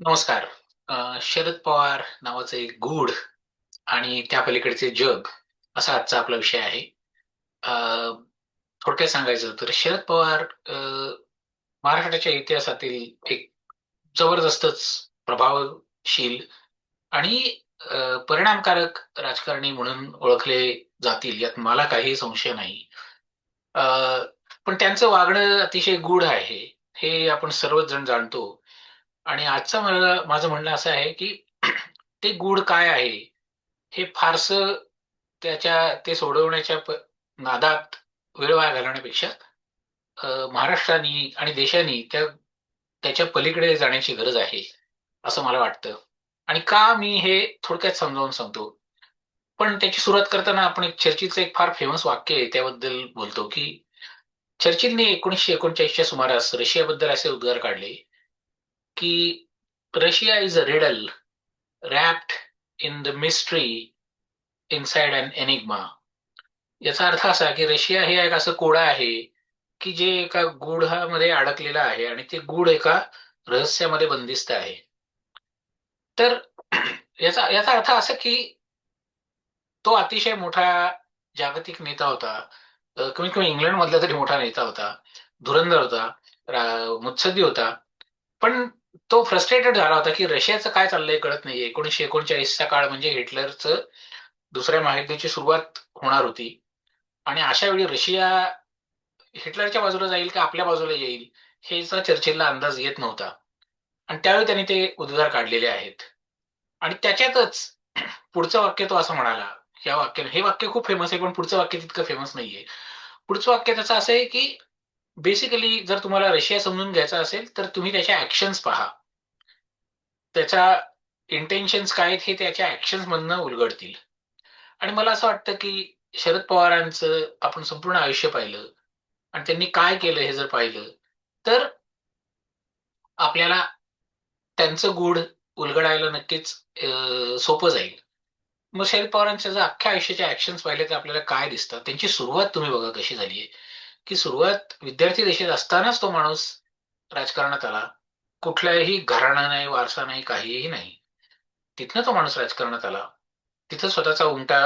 नमस्कार. अ, शरद पवार नावाचं एक गूढ आणि त्या पलीकडचे जग असा आजचा आपला विषय आहे. अ, थोडक्यात सांगायचं तर शरद पवार अ, महाराष्ट्राच्या इतिहासातील एक जबरदस्तच प्रभावशील आणि अ, परिणामकारक राजकारणी म्हणून ओळखले जातील यात मला काही संशय नाही. अ, पण त्यांचं वागणं अतिशय गूढ आहे, हे आपण सर्वच जण जाणतो. आणि आजचं मला माझं म्हणणं असं आहे, की ते गूढ काय आहे, हे फारसं त्याच्या ते सोडवण्याच्या नादात वेळ वाया घालवण्यापेक्षा महाराष्ट्राने आणि देशाने त्या त्याच्या पलीकडे जाण्याची गरज आहे, असं मला वाटतं. आणि का मी हे थोडक्यात समजावून सांगतो. पण त्याची सुरुवात करताना आपण एक चर्चिलचं एक फार फेमस वाक्य आहे त्याबद्दल बोलतो, की चर्चिलने 1939च्या सुमारास रशियाबद्दल असे उद्गार काढले, की Russia is a riddle wrapped in the mystery inside an enigma. याचा अर्थ असा, की रशिया हे एक असं कोडा आहे, की जे एका गुढामध्ये अडकलेलं आहे आणि ते गूढ एका रहस्यामध्ये बंदिस्त आहे. तर याचा याचा अर्थ असा, की तो अतिशय मोठा जागतिक नेता होता. कमीत कमी इंग्लंडमधला तरी मोठा नेता होता. धुरंधर होता. मुत्सदी होता. पण तो फ्रस्ट्रेटेड झाला होता, की रशियाचं काय चाललंय कळत नाहीये. 1939चा काळ म्हणजे हिटलरचं दुसऱ्या महायुद्धाची सुरुवात होणार होती. आणि अशा वेळी रशिया हिटलरच्या बाजूला जाईल का आपल्या बाजूला येईल, हेचा चर्चिलला अंदाज येत नव्हता. आणि त्यावेळी त्यांनी ते उद्गार काढलेले आहेत. आणि त्याच्यातच पुढचं वाक्य तो असं म्हणाला, या वाक्याने हे वाक्य खूप फेमस आहे, पण पुढचं वाक्य तितकं फेमस नाहीये. पुढचं वाक्य त्याचं असं आहे, की बेसिकली जर तुम्हाला रशिया समजून घ्यायचा असेल, तर तुम्ही त्याच्या ऍक्शन्स पहा. त्याच्या इंटेन्शन्स काय आहेत हे त्याच्या ॲक्शन्स मधनं उलगडतील. आणि मला असं वाटतं, की शरद पवारांचं आपण संपूर्ण आयुष्य पाहिलं आणि त्यांनी काय केलं हे जर पाहिलं, तर आपल्याला त्यांचं गूढ उलगडायला नक्कीच सोपं जाईल. मग शरद पवारांच्या जर अख्ख्या आयुष्याच्या ऍक्शन्स पाहिले तर आपल्याला काय दिसतं? त्यांची सुरुवात तुम्ही बघा कशी झाली आहे, की सुरुवात विद्यार्थी दशेत असतानाच तो माणूस राजकारणात आला. कुठल्याही घराणा नाही, वारसा नाही, काहीही नाही. तिथनं तो माणूस राजकारणात आला. तिथं स्वतःचा उमटा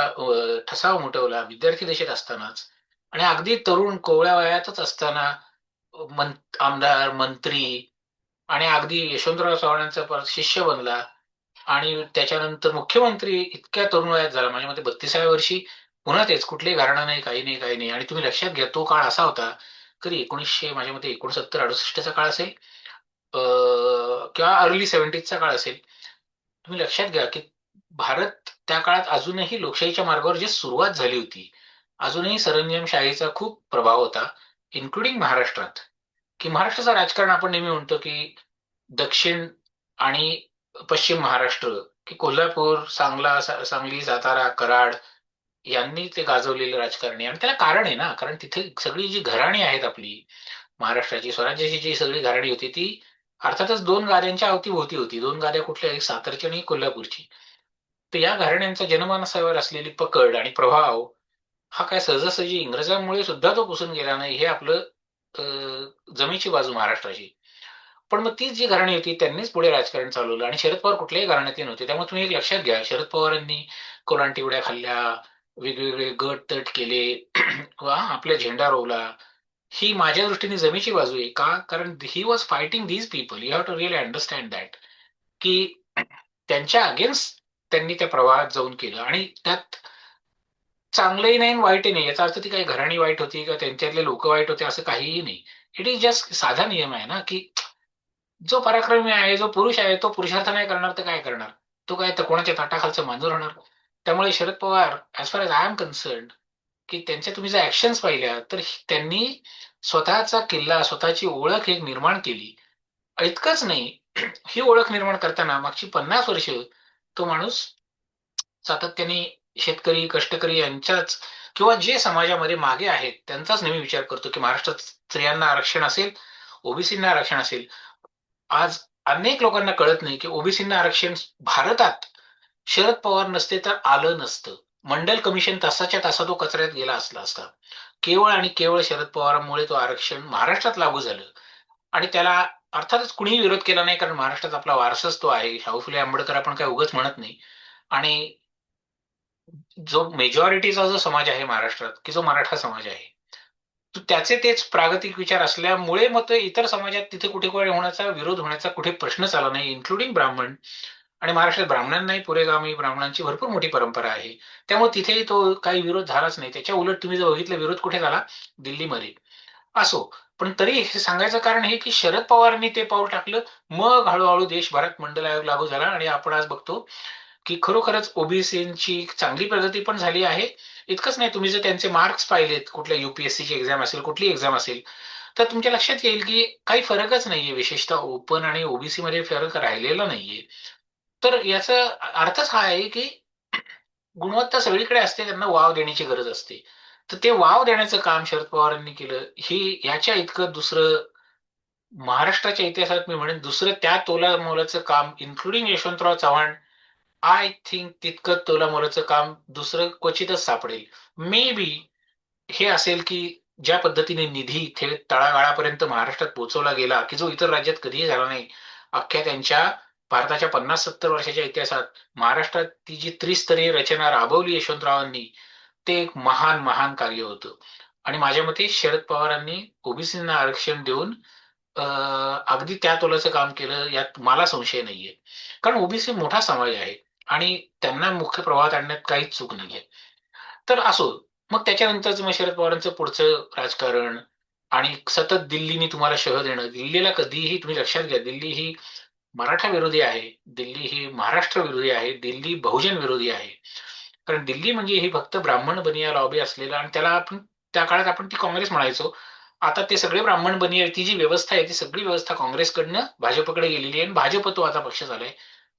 ठसा उमटवला विद्यार्थी दशेत असतानाच आणि अगदी तरुण कोवळ्या वयातच असताना मं आमदार, मंत्री आणि अगदी यशवंतराव चव्हाणांचा परत शिष्य बनला आणि त्याच्यानंतर मुख्यमंत्री इतक्या तरुण वयात झाला. माझ्या मते 32व्या वर्षी पुन्हा तेच कुठलेही कारण नाही, काही नाही, काही नाही आणि तुम्ही लक्षात घ्या तो काळ असा होता, कधी 1900 माझ्या मते 69-68 चा काळ असेल किंवा अर्ली सेव्हन्टीजचा काळ असेल. तुम्ही लक्षात घ्या, की भारत त्या काळात अजूनही लोकशाहीच्या मार्गावर जी सुरुवात झाली होती, अजूनही सरंजामशाहीचा खूप प्रभाव होता, इन्क्लुडिंग महाराष्ट्रात, की महाराष्ट्राचं राजकारण आपण नेहमी म्हणतो, की दक्षिण आणि पश्चिम महाराष्ट्र, की कोल्हापूर, सांगला, सांगली, सातारा, कराड यांनी ते गाजवलेलं राजकारण आणि त्याला कारण आहे ना, कारण तिथे सगळी जी घराणी आहेत आपली महाराष्ट्राची, स्वराज्याची जी सगळी घराणी होती ती अर्थातच दोन गाद्यांच्या अवतीभोवती होती. दोन गाद्या कुठल्या? एक सातारची आणि कोल्हापूरची. तर या घराण्यांचा जनमानसावर असलेली पकड आणि प्रभाव हा काय सहजासहजी इंग्रजांमुळे सुद्धा तो पुसून गेला नाही, हे आपलं जमीची जमेची बाजू महाराष्ट्राची. पण मग तीच जी घराणी होती त्यांनीच पुढे राजकारण चालवलं आणि शरद पवार कुठल्याही घराण्यातले नव्हते. त्यामुळे तुम्ही एक लक्षात घ्या, शरद पवारांनी कोलांटिवड्या खाल्ल्या, वेगवेगळे गट-तट केले, वा आपला झेंडा रोवला. ही माझ्या दृष्टीने जमेची बाजू आहे. का? कारण he was fighting these people. You have to really understand that, की त्यांच्या अगेन्स्ट त्यांनी त्या प्रवाहात जाऊन केलं आणि त्यात चांगलंही नाही आणि वाईटही नाही. याचा अर्थ ती काही घराणी वाईट होती किंवा त्यांच्यातले लोक वाईट होते असं काहीही नाही. इट इज जस्ट साधा नियम आहे ना, की जो पराक्रमी आहे, जो पुरुष आहे, तो पुरुषार्थ नाही करणार तर काय करणार? तो काय तर कोणाच्या ताटाखालचं मांजूर होणार? त्यामुळे Sharad Pawar as far as I am concern की त्यांच्या तुम्ही जर ॲक्शन्स पाहिल्या तर त्यांनी स्वतःचा किल्ला, स्वतःची ओळख एक निर्माण केली. इतकंच नाही, ही ओळख निर्माण करताना मागची 50 वर्ष तो माणूस सातत्याने शेतकरी, कष्टकरी यांच्याच किंवा जे समाजामध्ये मागे आहेत त्यांचाच नेहमी विचार करतो, की महाराष्ट्रात स्त्रियांना आरक्षण असेल, ओबीसींना आरक्षण असेल. आज अनेक लोकांना कळत नाही, की ओबीसींना आरक्षण भारतात शरद पवार नसते तर आलं नसतं. मंडल कमिशन तासाच्या तासा तो कचऱ्यात गेला असला असता. केवळ आणि केवळ शरद पवारांमुळे तो आरक्षण महाराष्ट्रात लागू झालं. आणि त्याला अर्थातच कुणीही विरोध केला नाही कारण महाराष्ट्रात आपला वारसाच तो आहे शाहू फुले आंबेडकर आपण काही उगच म्हणत नाही आणि जो मेजॉरिटीचा जो समाज आहे महाराष्ट्रात की जो मराठा समाज आहे तो त्याचे तेच प्रागतिक विचार असल्यामुळे मग इतर समाजात तिथे कुठे कुठे होण्याचा विरोध होण्याचा कुठे प्रश्नच आला नाही इन्क्लुडिंग ब्राह्मण आणि महाराष्ट्रात ब्राह्मणांनाही पुरेगामी ब्राह्मणांची भरपूर मोठी परंपरा आहे. त्यामुळे तिथेही तो काही विरोध झालाच नाही. त्याच्या उलट तुम्ही जर बघितलं विरोध कुठे झाला? दिल्लीमध्ये. असो. पण तरी हे सांगायचं कारण हे की शरद पवारांनी ते पाऊल टाकलं. मग हळूहळू देशभरात मंडल आयोग लागू झाला आणि आपण आज बघतो की खरोखरच ओबीसीची चांगली प्रगती पण झाली आहे. इतकंच नाही तुम्ही जर त्यांचे मार्क्स पाहिलेत कुठल्या युपीएससीची एक्झाम असेल कुठली एक्झाम असेल तर तुमच्या लक्षात येईल की काही फरकच नाहीये. विशेषतः ओपन आणि ओबीसी मध्ये फरक राहिलेला नाहीये. तर याचा अर्थच हा आहे की गुणवत्ता सगळीकडे असते त्यांना वाव देण्याची गरज असते. तर ते वाव देण्याचं काम शरद पवारांनी केलं. ही याच्या इतकं दुसरं महाराष्ट्राच्या इतिहासात मी म्हणेन दुसरं त्या तोला मोलाचं काम including Yashwantrao Chavan I think तितकं तोला मोलाचं काम दुसरं क्वचितच सापडेल. मे बी हे असेल की ज्या पद्धतीने निधी थेट तळागाळापर्यंत महाराष्ट्रात पोहोचवला गेला की जो इतर राज्यात कधीही झाला नाही अख्ख्या त्यांच्या भारताच्या पन्नास सत्तर वर्षाच्या इतिहासात महाराष्ट्रात ती जी त्रिस्तरीय रचना राबवली यशवंतरावांनी ते एक महान महान कार्य होतं. आणि माझ्या मते शरद पवारांनी ओबीसींना आरक्षण देऊन अगदी त्या तोलाचं काम केलं यात मला संशय नाहीये. कारण ओबीसी मोठा समाज आहे आणि त्यांना मुख्य प्रवाहात आणण्यात काहीच चूक नाहीये. तर असो मग त्याच्यानंतरच मग शरद पवारांचं पुढचं राजकारण आणि सतत दिल्लीने तुम्हाला शह देणं दिल्लीला कधीही तुम्ही लक्षात घ्या दिल्ली ही मराठा विरोधी आहे दिल्ली ही महाराष्ट्र विरोधी आहे दिल्ली बहुजन विरोधी आहे. कारण दिल्ली म्हणजे ही फक्त ब्राह्मण बनिया लॉबी असलेला आणि त्याला आपण त्या काळात आपण ती काँग्रेस म्हणायचो. आता ते सगळे ब्राह्मण बनिया ती जी व्यवस्था आहे ती सगळी व्यवस्था काँग्रेसकडनं भाजपकडे गेलेली आहे आणि भाजप तो आता पक्ष झालाय.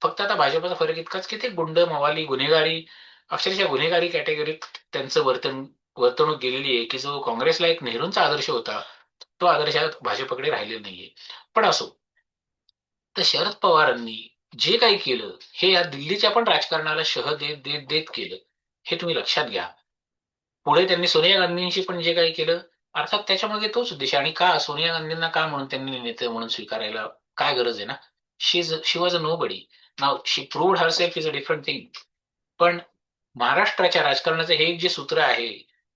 फक्त आता भाजपचा फरक इतकाच की ते गुंड मवाली गुन्हेगारी अक्षरशः गुन्हेगारी कॅटेगरीत त्यांचं वर्तन वर्तणूक गेलेली आहे की जो काँग्रेसला एक नेहरूंचा आदर्श होता तो आदर्श भाजपकडे राहिलेला नाहीये. पण असो तर शरद पवारांनी जे काही केलं हे या दिल्लीच्या पण राजकारणाला शह देत देत देत केलं हे तुम्ही लक्षात घ्या. पुढे त्यांनी सोनिया गांधींशी पण जे काही केलं अर्थात त्याच्यामध्ये तोच उद्देश आणि का सोनिया गांधींना का म्हणून त्यांनी नेते म्हणून स्वीकारायला काय गरज आहे ना? She she was a nobody now she proved herself is a different thing पण महाराष्ट्राच्या राजकारणाचं हे एक जे सूत्र आहे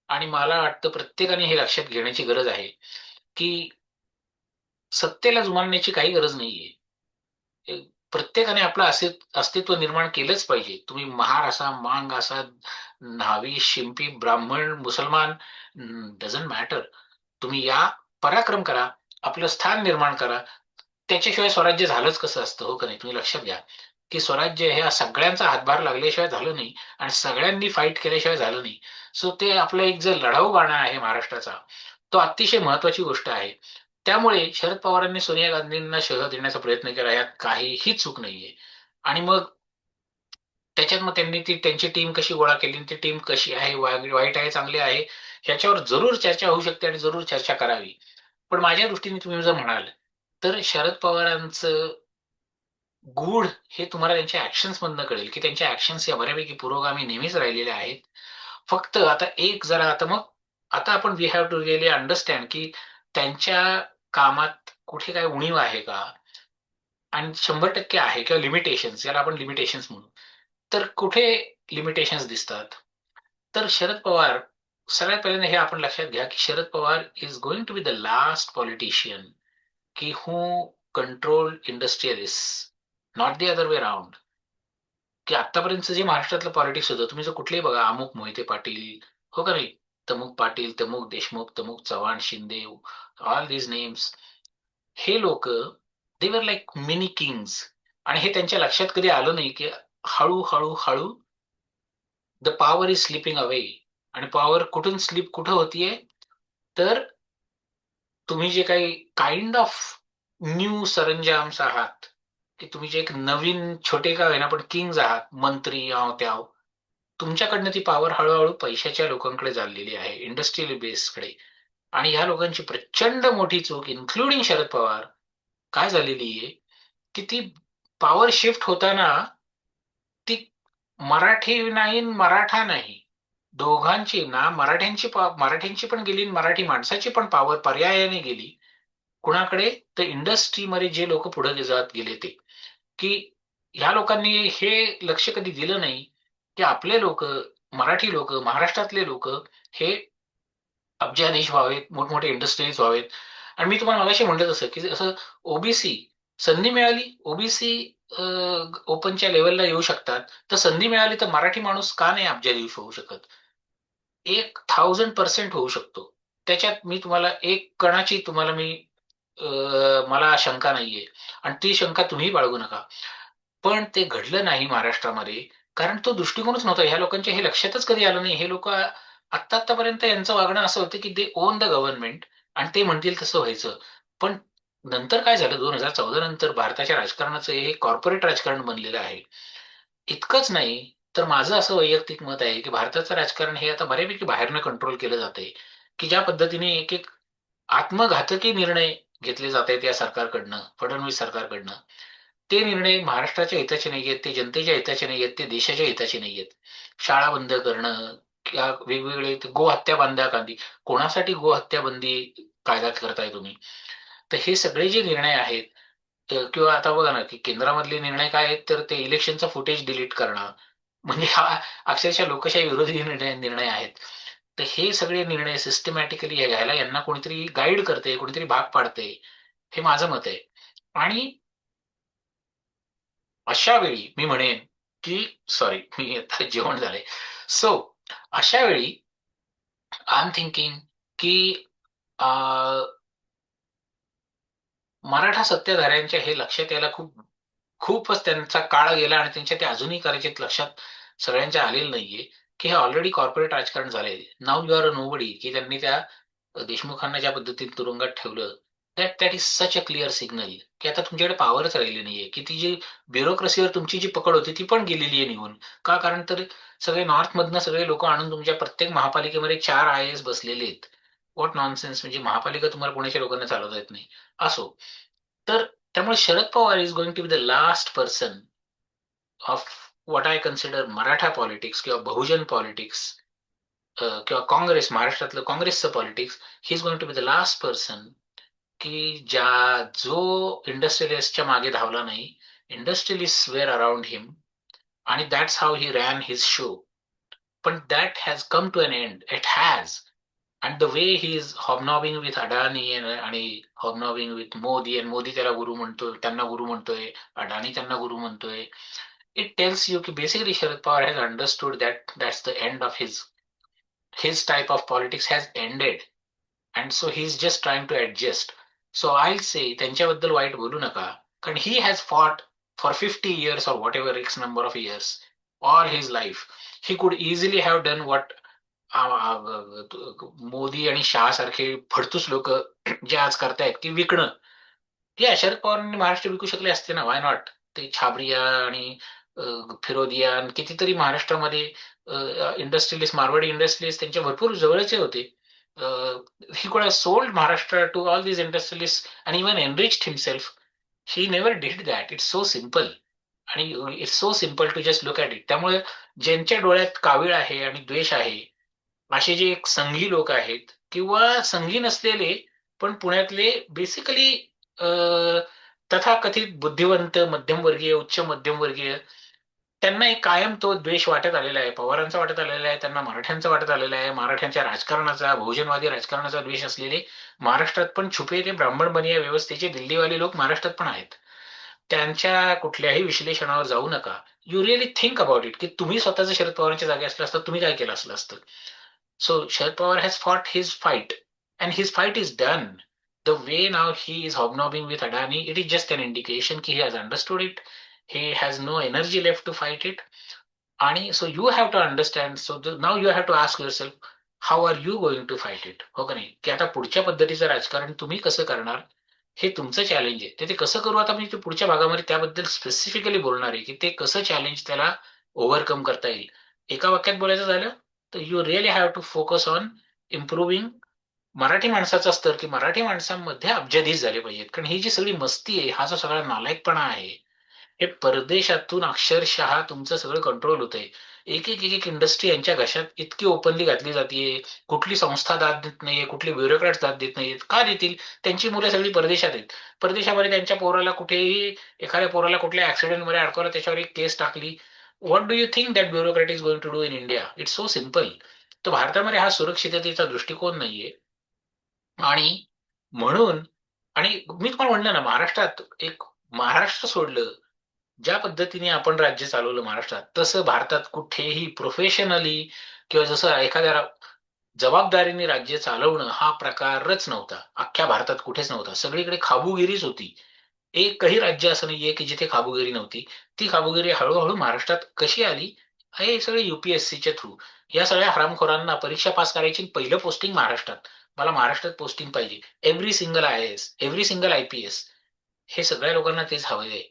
आणि मला वाटतं प्रत्येकाने हे लक्षात घेण्याची गरज आहे की सत्तेला जुमानण्याची काही गरज नाहीये. प्रत्येकाने आपलं असे अस्तित्व निर्माण केलंच पाहिजे. तुम्ही महार असा मांग असा न्हावी शिंपी ब्राह्मण मुसलमान डझंट मॅटर तुम्ही या पराक्रम करा आपलं स्थान निर्माण करा. त्याच्याशिवाय स्वराज्य झालंच कसं असतं हो का नाही? तुम्ही लक्षात घ्या की स्वराज्य हे सगळ्यांचा हातभार लागल्याशिवाय झालं नाही आणि सगळ्यांनी फाईट केल्याशिवाय झालं नाही. सो ते आपलं एक जर लढाऊ गाणं आहे महाराष्ट्राचा तो अतिशय महत्वाची गोष्ट आहे. त्यामुळे शरद पवारांनी सोनिया गांधींना शह देण्याचा प्रयत्न केला यात काहीही चूक नाहीये. आणि मग त्याच्यात मग त्यांनी ती त्यांची टीम कशी गोळा केली ती टीम कशी आहे वाईट आहे चांगली आहे ह्याच्यावर जरूर चर्चा होऊ शकते आणि जरूर चर्चा करावी. पण माझ्या दृष्टीने तुम्ही जर म्हणाल तर शरद पवारांचं गूढ हे तुम्हाला त्यांच्या ऍक्शन्स मधनं कळेल की त्यांच्या ऍक्शन्स या बऱ्यापैकी पुरोगामी नेहमीच राहिलेल्या आहेत. फक्त आता एक जरा आता मग आता आपण we have to really understand की त्यांच्या कामात कुठे काय उणीव आहे का? आणि शंभर टक्के आहे किंवा लिमिटेशन्स याला आपण लिमिटेशन्स म्हणू. तर कुठे लिमिटेशन्स दिसतात? तर शरद पवार सगळ्यात पहिल्यांदा हे आपण लक्षात घ्या की Sharad Pawar is going to be the last politician की who control industrialist not the other way round की आतापर्यंत जे महाराष्ट्रातलं पॉलिटिक्स होतं तुम्ही जर कुठलेही बघा अमुक मोहिते पाटील हो का नाही? तमुक पाटील तमुक Deshmukh तमुक Chavan Shinde all these names हे लोक देवर लाईक मिनी किंग्स आणि हे त्यांच्या लक्षात कधी आलं नाही की हळू हळू हळू the power is slipping away आणि पॉवर कुठून स्लिप कुठं होतीये? तर तुम्ही जे काही काइंड ऑफ न्यू सरंजाम्स आहात की तुम्ही जे एक नवीन छोटे का ना पण किंग्ज आहात मंत्री आव त्याव तुमच्याकडनं ती पॉवर हळूहळू पैशाच्या लोकांकडे चाललेली आहे इंडस्ट्रियल बेसकडे आणि ह्या लोकांची प्रचंड मोठी चूक इन्क्लुडिंग शरद पवार काय झालेली आहे? की ती पॉवर शिफ्ट होताना ती मराठी नाही मराठा नाही. दोघांची ना मराठ्यांची मराठ्यांची पण गेली मराठी माणसाची पण पॉवर पर्यायाने गेली. कुणाकडे? तर इंडस्ट्रीमध्ये जे लोक पुढे जात गेले ते. की ह्या लोकांनी हे लक्ष कधी दिलं नाही. की आपले लोक मराठी लोक महाराष्ट्रातले लोक हे अब्जाधीश व्हावेत मोठमोठे इंडस्ट्रीज व्हावेत. आणि मी तुम्हाला मगाशी म्हणलं तसं की असं ओबीसी संधी मिळाली ओबीसी ओपनच्या लेवलला येऊ शकतात. तर संधी मिळाली तर मराठी माणूस का नाही अब्जाधीश होऊ शकत? एक थाउजंड पर्सेंट होऊ शकतो. त्याच्यात मी तुम्हाला एक कणाची तुम्हाला मी मला शंका नाहीये. आणि ती शंका तुम्ही बाळगू नका. पण ते घडलं नाही महाराष्ट्रामध्ये. कारण तो दृष्टिकोनच नव्हता. ह्या लोकांच्या हे लक्षातच कधी आलं नाही. हे लोक आत्ता आतापर्यंत यांचं वागणं असं होतं की दे ओन द गव्हर्नमेंट आणि ते म्हणतील तसं व्हायचं. पण नंतर काय झालं? दोन हजार चौदा नंतर भारताच्या राजकारणाचं हे कॉर्पोरेट राजकारण बनलेलं आहे. इतकंच नाही तर माझं असं वैयक्तिक मत आहे की भारताचं राजकारण हे आता बऱ्यापैकी बाहेरनं कंट्रोल केलं जाते की ज्या पद्धतीने एक एक आत्मघातकी निर्णय घेतले जात आहेत या सरकारकडनं फडणवीस सरकारकडनं. ते निर्णय महाराष्ट्राच्या हिताचे नाही आहेत ते जनतेच्या हिताचे नाही आहेत ते देशाच्या हिताचे नाही आहेत शाळा बंद करणं किंवा वेगवेगळे गोहत्या बांध्या कांदी कोणासाठी गोहत्या बंदी कायदा करताय तुम्ही? तर हे सगळे जे निर्णय आहेत किंवा आता बघा ना की केंद्रामधले निर्णय काय आहेत तर ते इलेक्शनचा फुटेज डिलीट करणं म्हणजे हा अक्षरशः लोकशाही विरोधी निर्णय निर्णय आहेत. तर हे सगळे निर्णय सिस्टमॅटिकली घ्यायला यांना कोणीतरी गाईड करते कोणीतरी भाग पाडते हे माझं मत आहे. आणि अशा वेळी मी म्हणेन की सॉरी मी आता जेवण झाले. सो अशा वेळी आय एम थिंकिंग की मराठा सत्ताधाऱ्यांच्या हे लक्षात यायला खूप खूपच त्यांचा काळ गेला आणि त्यांच्या ते अजूनही करायचे लक्षात सगळ्यांच्या आलेलं नाहीये की हे ऑलरेडी कॉर्पोरेट राजकारण झालंय. Now you are a nobody की त्यांनी त्या देशमुखांना ज्या पद्धतीने तुरुंगात ठेवलं that that is such a clear signal की आता तुमच्याकडे पॉवरच राहिली नाहीये. की ती जी ब्युरोक्रेसीवर तुमची जी पकड होती ती पण गेलेली आहे निघून. का? कारण तर सगळे नॉर्थमधनं सगळे लोक आणून तुमच्या प्रत्येक महापालिकेमध्ये चार आय एस बसलेले आहेत. वॉट नॉनसेन्स म्हणजे महापालिका तुम्हाला पुण्याच्या लोकांना चालवता येत नाही. असो. तर त्यामुळे Sharad Pawar is going to be the last person of what I consider Maratha politics किंवा बहुजन पॉलिटिक्स किंवा काँग्रेस महाराष्ट्रातलं काँग्रेसचं politics he is going to be the last person की ज्या जो इंडस्ट्रियलिस्टच्या मागे धावला नाही इंडस्ट्रियलिस्ट वेअर अराउंड हिम आणि that's how he ran his show पण that has come to an end it has and the way he is hobnobbing with Adani आणि hobnobbing with Modi and Modi त्याला गुरु म्हणतोय त्यांना गुरु म्हणतोय अडानी त्यांना गुरु म्हणतोय. इट टेल्स यू की basically Sharad Pawar has understood that that's the end of his his type of politics has ended and so he is just trying to adjust so I say त्यांच्याबद्दल वाईट बोलू नका. कारण he has fought for 50 years or whatever x number of years or his life he could easily have done what Modi आणि शाह सारखे फडतूस लोक जे आज करतायत की विकणं. या शरद पवारांनी महाराष्ट्र विकू शकले असते ना? वाय नॉट ते छाबरिया आणि फिरोदिया कितीतरी महाराष्ट्रामध्ये इंडस्ट्रियलिस्ट मारवाडी इंडस्ट्रियलिस्ट त्यांच्या भरपूर जवळचे होते. Uh, he have sold Maharashtra to all these industrialists and even enriched himself He never did that. It's so simple. आणि it's so simple to just look at it त्यामुळे ज्यांच्या डोळ्यात कावीळ आहे आणि द्वेष आहे असे जे एक संघी लोक आहेत किंवा संघी नसलेले पण पुण्यातले बेसिकली uh, तथाकथित बुद्धिवंत मध्यमवर्गीय उच्च मध्यमवर्गीय त्यांना एक कायम तो द्वेष वाटत आलेला आहे. पवारांचा वाटत आलेला आहे त्यांना मराठ्यांचा वाटत आलेला आहे. मराठ्यांच्या राजकारणाचा बहुजनवादी राजकारणाचा द्वेष असलेले महाराष्ट्रात पण छुपे ते ब्राह्मण बनिया व्यवस्थेचे दिल्लीवाले लोक महाराष्ट्रात पण आहेत. त्यांच्या कुठल्याही विश्लेषणावर जाऊ नका. You really think about it की तुम्ही स्वतःच्या शरद पवारांच्या जागे असलं असतं तुम्ही काय केलं असलं असतं. So Sharad Pawar has fought his fight and his fight is done the way now he is hobnobbing with Adani it is just an indication की he has understood it he has no energy left to fight it. आणि so you have to understand so now you have to ask yourself how are you going to fight it हो का नाही? की आता पुढच्या पद्धतीचं राजकारण तुम्ही कसं करणार? हे तुमचं चॅलेंज आहे. ते कसं करू? आता मी पुढच्या भागामध्ये त्याबद्दल स्पेसिफिकली बोलणार आहे की ते कसं चॅलेंज त्याला ओव्हरकम करता येईल? एका वाक्यात बोलायचं झालं तर you really have to focus on improving Marathi माणसाचा स्तर की मराठी माणसांमध्ये अब्जाधीश झाले पाहिजेत. कारण ही जी सगळी मस्ती आहे हा जो सगळा नालायकपणा आहे हे परदेशातून अक्षरशः तुमचं सगळं कंट्रोल होतंय. एक एक एक इंडस्ट्री यांच्या घशात इतकी ओपनली घातली जाते कुठली संस्था दाद देत नाहीये कुठली ब्युरोक्रॅट दाद देत नाहीयेत. का देतील? त्यांची मुलं सगळी परदेशात आहेत. परदेशामध्ये त्यांच्या पोराला कुठेही एखाद्या पोराला कुठल्या ऍक्सिडेंटमध्ये अडकवलं त्याच्यावर एक केस टाकली. What do you think that bureaucrat is going to do in India it's so simple तर भारतामध्ये हा सुरक्षिततेचा दृष्टिकोन नाहीये. आणि म्हणून आणि मी तुम्हाला म्हणलं ना महाराष्ट्रात एक महाराष्ट्र सोडलं ज्या पद्धतीने आपण राज्य चालवलं महाराष्ट्रात तसं भारतात कुठेही प्रोफेशनली किंवा जसं एखाद्या जबाबदारीने राज्य चालवणं हा प्रकारच नव्हता. अख्ख्या भारतात कुठेच नव्हता. सगळीकडे खाबुगिरीच होती. एकही राज्य असं नाहीये की जिथे खाबुगिरी नव्हती. ती खाबुगिरी हळूहळू महाराष्ट्रात कशी आली? हे सगळे युपीएससीच्या थ्रू या सगळ्या हरामखोरांना परीक्षा पास करायची पहिलं पोस्टिंग महाराष्ट्रात. मला महाराष्ट्रात पोस्टिंग पाहिजे. Every single I S every single I P S हे सगळ्या लोकांना तेच हवं आहे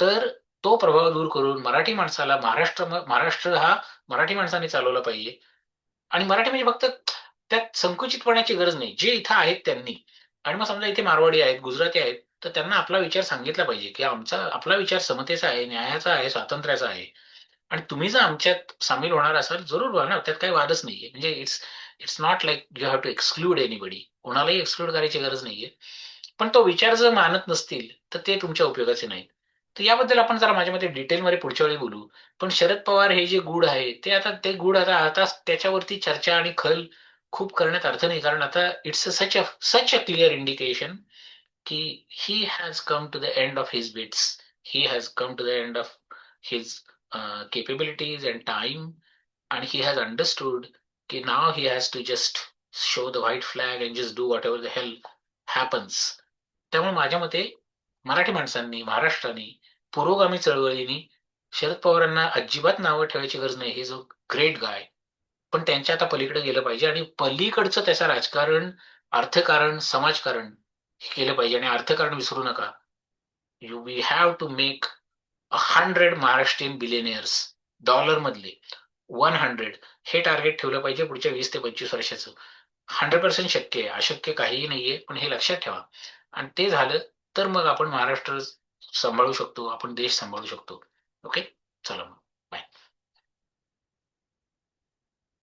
तर तो प्रभाव दूर करून मराठी माणसाला महाराष्ट्र महाराष्ट्र हा मराठी माणसाने चालवला पाहिजे. आणि मराठी म्हणजे फक्त त्यात संकुचितपणाची गरज नाही. जे इथं आहेत त्यांनी. आणि मग समजा इथे मारवाडी आहेत गुजराती आहेत तर त्यांना आपला विचार सांगितला पाहिजे की आमचा आपला विचार समतेचा आहे न्यायाचा आहे स्वातंत्र्याचा आहे. आणि तुम्ही जर आमच्यात सामील होणार असाल जरूर व्हा ना त्यात काही वादच नाहीये. म्हणजे it's it's not like you have to exclude anybody कोणालाही एक्सक्लूड करायची गरज नाहीये. पण तो विचार जर मानत नसतील तर ते तुमच्या उपयोगाचे नाहीत. तर याबद्दल आपण जरा माझ्या मते डिटेलमध्ये पुढच्या वेळी बोलू. पण शरद पवार हे जे गुड आहे ते आता ते गुड आता आता त्याच्यावरती चर्चा आणि खल खूप करण्यात अर्थ नाही. कारण आता it's such a such a clear indication की he has come to the end of his bits he has come to the end of his capabilities and time and he has understood now now he has to just show the white flag and just do whatever the hell happens. त्यामुळे माझ्या मते मराठी माणसांनी महाराष्ट्राने पुरोगामी चळवळीने शरद पवारांना अजिबात नावं ठेवायची गरज नाही. हे जो ग्रेट गाय पण त्यांच्या आता पलीकडे गेलं पाहिजे आणि पलीकडचं त्याचं राजकारण अर्थकारण समाजकारण हे केलं पाहिजे आणि अर्थकारण विसरू नका. You we have to make hundred Maharashtrian billionaires dollar मधले वन हंड्रेड हे टार्गेट ठेवलं पाहिजे पुढच्या वीस ते पंचवीस वर्षाचं. हंड्रेड पर्सेंट शक्य आहे. अशक्य काहीही नाहीये. पण हे लक्षात ठेवा. आणि ते झालं तर मग आपण महाराष्ट्र सांभाळू शकतो आपण देश सांभाळू शकतो. ओके चला मग.